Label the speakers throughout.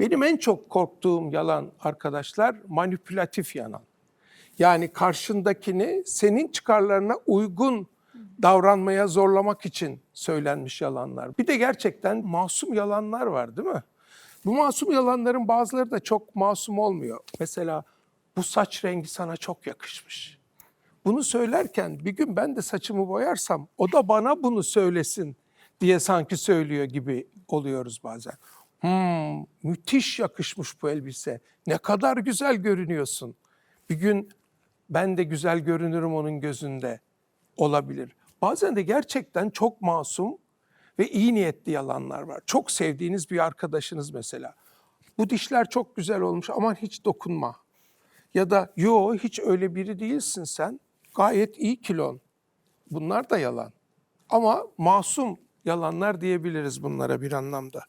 Speaker 1: Benim en çok korktuğum yalan arkadaşlar manipülatif yalan. Yani karşındakini senin çıkarlarına uygun davranmaya zorlamak için söylenmiş yalanlar. Bir de gerçekten masum yalanlar var değil mi? Bu masum yalanların bazıları da çok masum olmuyor. Mesela bu saç rengi sana çok yakışmış. Bunu söylerken bir gün ben de saçımı boyarsam o da bana bunu söylesin diye sanki söylüyor gibi oluyoruz bazen. Hmm, müthiş yakışmış bu elbise. Ne kadar güzel görünüyorsun. Bir gün ben de güzel görünürüm onun gözünde olabilir. Bazen de gerçekten çok masum ve iyi niyetli yalanlar var. Çok sevdiğiniz bir arkadaşınız mesela. Bu dişler çok güzel olmuş aman hiç dokunma. Ya da yo hiç öyle biri değilsin sen. Gayet iyi kilon. Bunlar da yalan. Ama masum yalanlar diyebiliriz bunlara bir anlamda.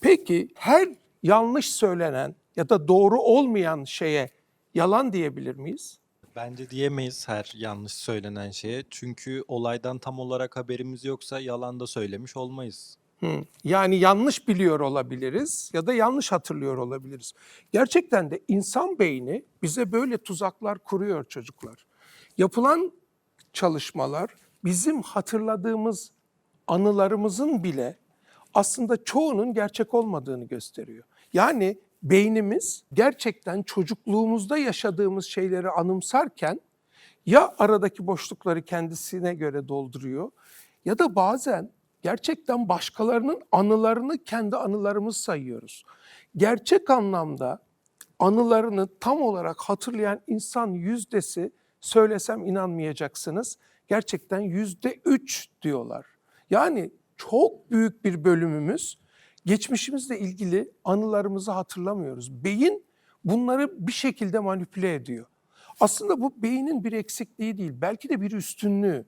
Speaker 1: Peki her yanlış söylenen ya da doğru olmayan şeye yalan diyebilir miyiz?
Speaker 2: Bence diyemeyiz her yanlış söylenen şeye. Çünkü olaydan tam olarak haberimiz yoksa yalan da söylemiş olmayız.
Speaker 1: Hı. Yani yanlış biliyor olabiliriz ya da yanlış hatırlıyor olabiliriz. Gerçekten de insan beyni bize böyle tuzaklar kuruyor çocuklar. Yapılan çalışmalar bizim hatırladığımız anılarımızın bile aslında çoğunun gerçek olmadığını gösteriyor. Yani beynimiz gerçekten çocukluğumuzda yaşadığımız şeyleri anımsarken ya aradaki boşlukları kendisine göre dolduruyor ya da bazen gerçekten başkalarının anılarını kendi anılarımız sayıyoruz. Gerçek anlamda anılarını tam olarak hatırlayan insan yüzdesi söylesem inanmayacaksınız. Gerçekten yüzde üç diyorlar. Yani çok büyük bir bölümümüz geçmişimizle ilgili anılarımızı hatırlamıyoruz. Beyin bunları bir şekilde manipüle ediyor. Aslında bu beynin bir eksikliği değil, belki de bir üstünlüğü.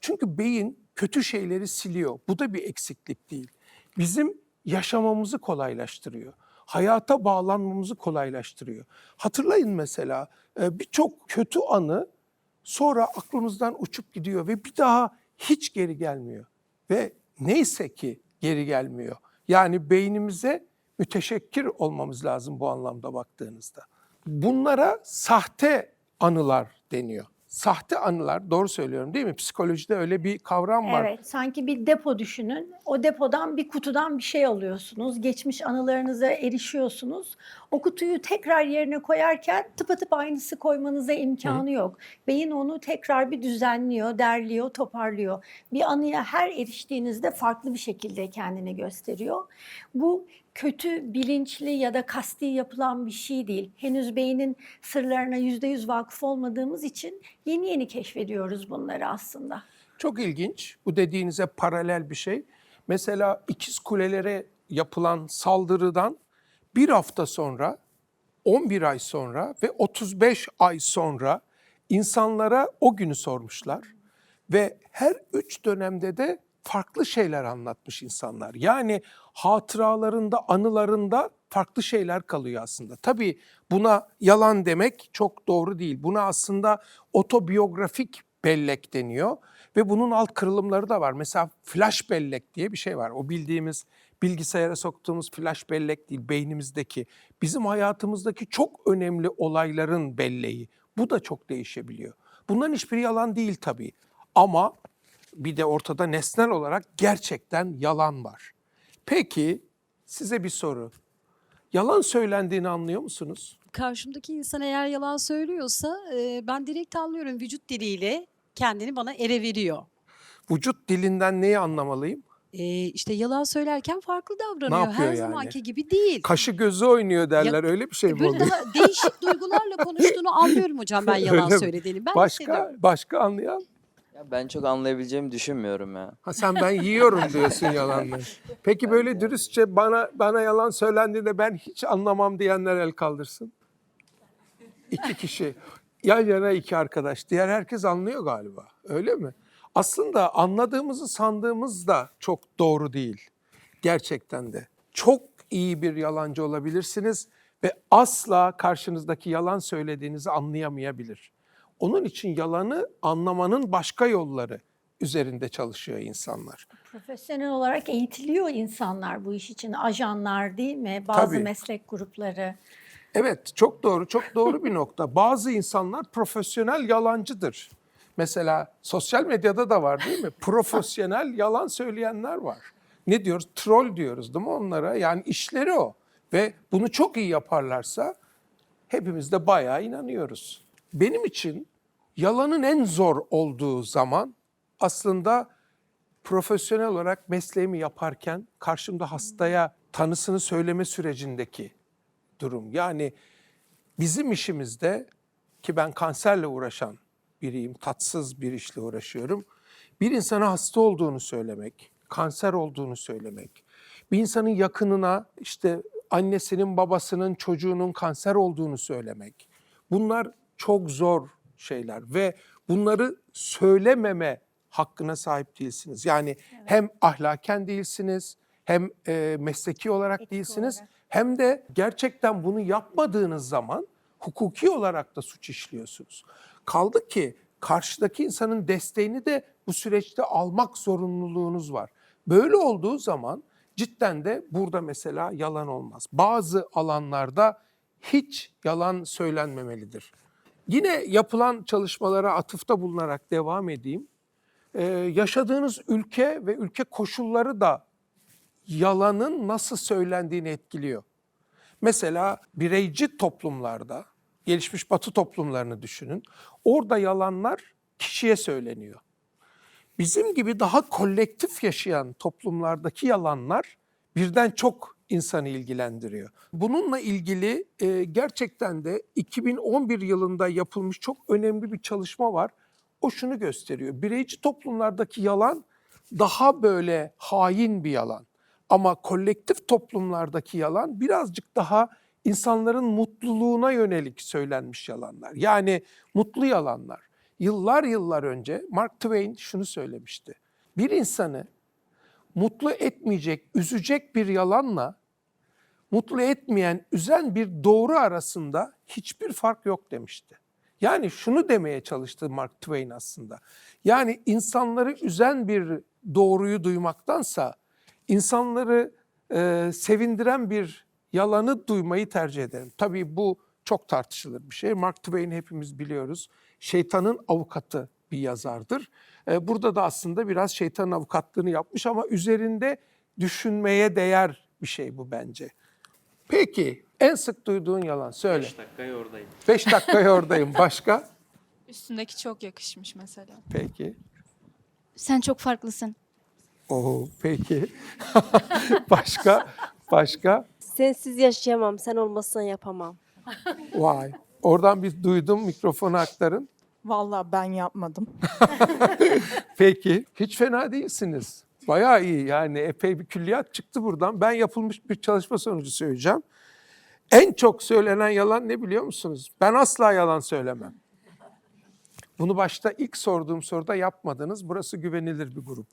Speaker 1: Çünkü beyin kötü şeyleri siliyor. Bu da bir eksiklik değil. Bizim yaşamamızı kolaylaştırıyor. Hayata bağlanmamızı kolaylaştırıyor. Hatırlayın mesela e, birçok kötü anı sonra aklımızdan uçup gidiyor ve bir daha hiç geri gelmiyor. Ve neyse ki geri gelmiyor. Yani beynimize müteşekkir olmamız lazım bu anlamda baktığınızda. Bunlara sahte anılar deniyor. Sahte anılar, doğru söylüyorum değil mi? Psikolojide öyle bir kavram var.
Speaker 3: Evet, sanki bir depo düşünün. O depodan bir kutudan bir şey alıyorsunuz. Geçmiş anılarınıza erişiyorsunuz. O kutuyu tekrar yerine koyarken tıpatıp aynısı koymanıza imkanı yok. Beyin onu tekrar bir düzenliyor, derliyor, toparlıyor. Bir anıya her eriştiğinizde farklı bir şekilde kendini gösteriyor. Bu kötü, bilinçli ya da kasti yapılan bir şey değil. Henüz beynin sırlarına yüzde yüz vakıf olmadığımız için yeni yeni keşfediyoruz bunları aslında.
Speaker 1: Çok ilginç. Bu dediğinize paralel bir şey. Mesela ikiz kulelere yapılan saldırıdan bir hafta sonra, 11 ay sonra ve 35 ay sonra insanlara o günü sormuşlar. Ve her üç dönemde de farklı şeyler anlatmış insanlar. Yani hatıralarında, anılarında farklı şeyler kalıyor aslında. Tabii buna yalan demek çok doğru değil. Buna aslında otobiyografik bellek deniyor ve bunun alt kırılımları da var. Mesela flash bellek diye bir şey var. O bildiğimiz bilgisayara soktuğumuz flash bellek değil, beynimizdeki bizim hayatımızdaki çok önemli olayların belleği. Bu da çok değişebiliyor. Bunların hiçbiri yalan değil tabii. Ama bir de ortada nesnel olarak gerçekten yalan var. Peki size bir soru. Yalan söylendiğini anlıyor musunuz?
Speaker 4: karşımdaki insan eğer yalan söylüyorsa e, ben direkt anlıyorum vücut diliyle kendini bana ele veriyor.
Speaker 1: Vücut dilinden neyi anlamalıyım?
Speaker 4: E, işte yalan söylerken farklı davranıyor.
Speaker 1: yapıyor
Speaker 4: Her
Speaker 1: yani?
Speaker 4: zamanki gibi değil.
Speaker 1: Kaşı gözü oynuyor derler. öyle bir şey mi
Speaker 4: Böyle
Speaker 1: oluyor?
Speaker 4: daha değişik duygularla konuştuğunu anlıyorum hocam ben yalan
Speaker 1: Öyle mi?
Speaker 4: söylediğini. Ben
Speaker 1: Başka
Speaker 4: hissediyorum.
Speaker 1: başka anlayan?
Speaker 5: Ya ben çok anlayabileceğimi düşünmüyorum ya.
Speaker 1: Ha sen ben yiyorum diyorsun yalanları. Peki böyle dürüstçe bana bana yalan söylendiğinde ben hiç anlamam diyenler el kaldırsın. İki kişi. Yan yana iki arkadaş. Diğer herkes anlıyor galiba. Öyle mi? Aslında anladığımızı sandığımız da çok doğru değil. Gerçekten de. Çok iyi bir yalancı olabilirsiniz ve asla karşınızdaki yalan söylediğinizi anlayamayabilir. Onun için yalanı anlamanın başka yolları üzerinde çalışıyor insanlar.
Speaker 3: Profesyonel olarak eğitiliyor insanlar bu iş için. Ajanlar değil mi? Bazı
Speaker 1: Tabii.
Speaker 3: meslek grupları.
Speaker 1: Evet, çok doğru, çok doğru bir nokta. Bazı insanlar profesyonel yalancıdır. Mesela sosyal medyada da var değil mi? Profesyonel yalan söyleyenler var. Ne diyoruz? Troll diyoruz değil mi onlara? Yani işleri o. Ve bunu çok iyi yaparlarsa hepimiz de bayağı inanıyoruz. Benim için yalanın en zor olduğu zaman aslında profesyonel olarak mesleğimi yaparken karşımda hastaya tanısını söyleme sürecindeki durum. Yani bizim işimizde ki ben kanserle uğraşan biriyim, tatsız bir işle uğraşıyorum. Bir insana hasta olduğunu söylemek, kanser olduğunu söylemek, bir insanın yakınına işte annesinin, babasının, çocuğunun kanser olduğunu söylemek. Bunlar çok zor şeyler ve bunları söylememe hakkına sahip değilsiniz. Yani hem ahlaken değilsiniz, hem e, mesleki olarak
Speaker 3: Etik
Speaker 1: değilsiniz,
Speaker 3: olarak.
Speaker 1: hem de gerçekten bunu yapmadığınız zaman hukuki olarak da suç işliyorsunuz. Kaldı ki karşıdaki insanın desteğini de bu süreçte almak zorunluluğunuz var. Böyle olduğu zaman cidden de burada mesela yalan olmaz. Bazı alanlarda hiç yalan söylenmemelidir. Yine yapılan çalışmalara atıfta bulunarak devam edeyim. Ee, yaşadığınız ülke ve ülke koşulları da yalanın nasıl söylendiğini etkiliyor. Mesela bireyci toplumlarda, gelişmiş batı toplumlarını düşünün. Orada yalanlar kişiye söyleniyor. Bizim gibi daha kolektif yaşayan toplumlardaki yalanlar birden çok insanı ilgilendiriyor. Bununla ilgili e, gerçekten de 2011 yılında yapılmış çok önemli bir çalışma var. O şunu gösteriyor. Bireyci toplumlardaki yalan daha böyle hain bir yalan. Ama kolektif toplumlardaki yalan birazcık daha insanların mutluluğuna yönelik söylenmiş yalanlar. Yani mutlu yalanlar. Yıllar yıllar önce Mark Twain şunu söylemişti. Bir insanı mutlu etmeyecek, üzecek bir yalanla mutlu etmeyen, üzen bir doğru arasında hiçbir fark yok demişti. Yani şunu demeye çalıştı Mark Twain aslında. Yani insanları üzen bir doğruyu duymaktansa insanları e, sevindiren bir yalanı duymayı tercih ederim. Tabii bu çok tartışılır bir şey. Mark Twain hepimiz biliyoruz. Şeytanın avukatı bir yazardır. E, burada da aslında biraz şeytanın avukatlığını yapmış ama üzerinde düşünmeye değer bir şey bu bence. Peki en sık duyduğun yalan söyle.
Speaker 6: 5 dakikaya oradayım.
Speaker 1: 5 dakikaya oradayım. Başka?
Speaker 7: Üstündeki çok yakışmış mesela.
Speaker 1: Peki.
Speaker 8: Sen çok farklısın.
Speaker 1: Oo, peki. Başka? Başka?
Speaker 9: Sensiz yaşayamam, sen olmasan yapamam.
Speaker 1: Vay. Oradan bir duydum mikrofonu aktarın.
Speaker 7: Vallahi ben yapmadım.
Speaker 1: Peki. Hiç fena değilsiniz. Bayağı iyi yani epey bir külliyat çıktı buradan. Ben yapılmış bir çalışma sonucu söyleyeceğim. En çok söylenen yalan ne biliyor musunuz? Ben asla yalan söylemem. Bunu başta ilk sorduğum soruda yapmadınız. Burası güvenilir bir grup.